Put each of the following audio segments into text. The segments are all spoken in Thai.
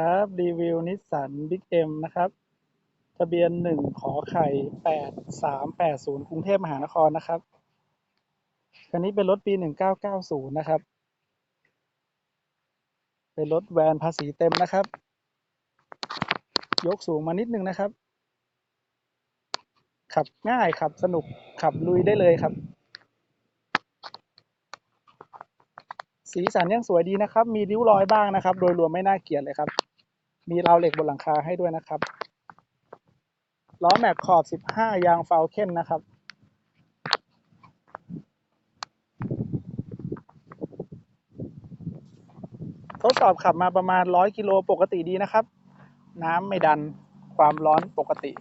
ครับ รีวิวนิสสันบิ๊กเอ็มนะครับ ทะเบียนหนึ่งขอไข่แปดสามแปดศูนย์กรุงเทพมหานครนะครับ คันนี้เป็นรถปีหนึ่งเก้าเก้าศูนย์นะครับ เป็นรถแวนภาษีเต็มนะครับ ยกสูงมานิดนึงนะครับ ขับง่ายขับสนุกขับลุยได้เลยครับ สีสันยังสวยดีนะครับ มีริ้วรอยบ้างนะครับ โดยรวมไม่น่าเกลียดเลยครับ มีราวเหล็กบนหลังคาให้ด้วยนะครับ ล้อแม็กขอบ 15 ยางฟาวเคนนะครับ ทดสอบขับมาประมาณ 100 กิโลปกติดีนะครับ น้ำไม่ดันความร้อนปกติ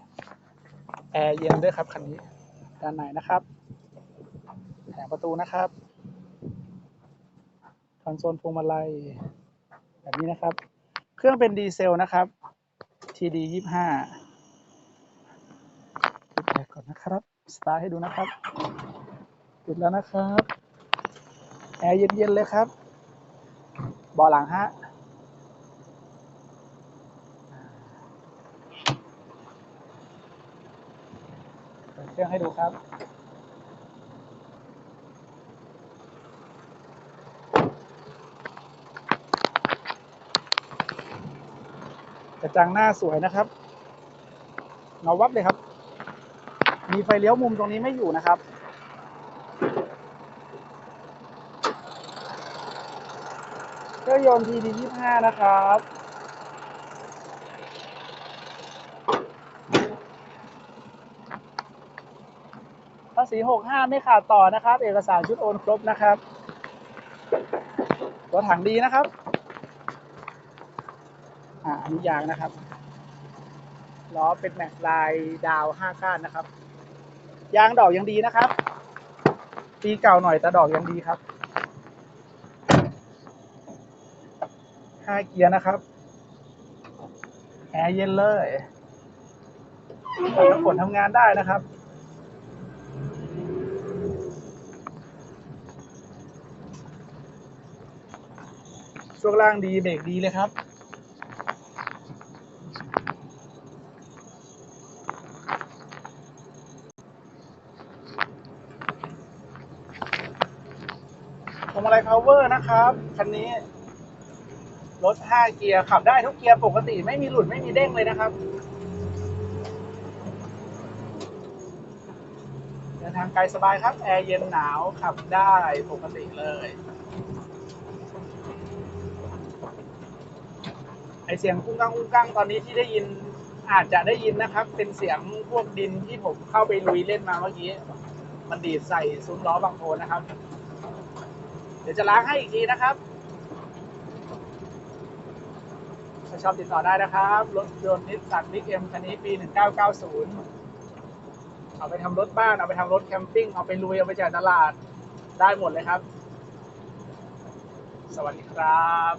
แอร์เย็นด้วยครับคันนี้ ด้านในนะครับ แผงประตูนะครับคอนโซลพวงมาลัยแบบนี้นะครับ เครื่องเป็นดีเซลนะครับ TD 25ปิดแอร์ก่อนนะครับ สตาร์ทให้ดูนะครับ ปิดแล้วนะครับ แอร์เย็นๆเลยครับเบาะหลังฮะเปิดเครื่องให้ดูครับ กระจังหน้าสวยนะครับเงาวับเลยครับ มีไฟเลี้ยวมุมตรงนี้ไม่อยู่นะครับ เครื่องยนต์ TD 25นะครับภาษี65 ไม่ขาดต่อนะครับ เอกสารชุดโอนครบนะครับ ตัวถังดีนะครับ อ่าอันนี้ยางนะครับล้อเป็นแม็กลายดาวห้าก้านนะครับ ยางดอกยังดีนะครับ ปีเก่าหน่อยแต่ดอกยังดีครับห้าเกียร์นะครับแอร์เย็นเลยเปิดน้ำฝนทำงานได้นะครับ ช่วงล่างดีเบรกดีเลยครับ พวงมาลัย power นะครับ คันนี้ รถ 5 เกียร์ ขับได้ทุกเกียร์ปกติไม่มีหลุดไม่มีเด้งเลยนะครับ เดินทางไกลสบายครับ แอร์เย็นหนาว ขับได้ปกติเลยไอเสียงกุ้งกังกุ้งกังตอนนี้ที่ได้ยินอาจจะได้ยินนะครับ เป็นเสียงพวกดินที่ผมเข้าไปลุยเล่นมาเมื่อกี้ มันดีดใส่ซุ้มล้อบางโพนนะครับ เดี๋ยวจะล้างให้อีกทีนะครับถ้าชอบติดต่อได้นะครับ รถยนต์นิสสันบิ๊กเอ็มคันนี้ปี 1990 เอาไปทำรถบ้าน เอาไปทำรถแคมปิ้ง เอาไปลุย เอาไปจ่ายตลาด ได้หมดเลยครับ สวัสดีครับ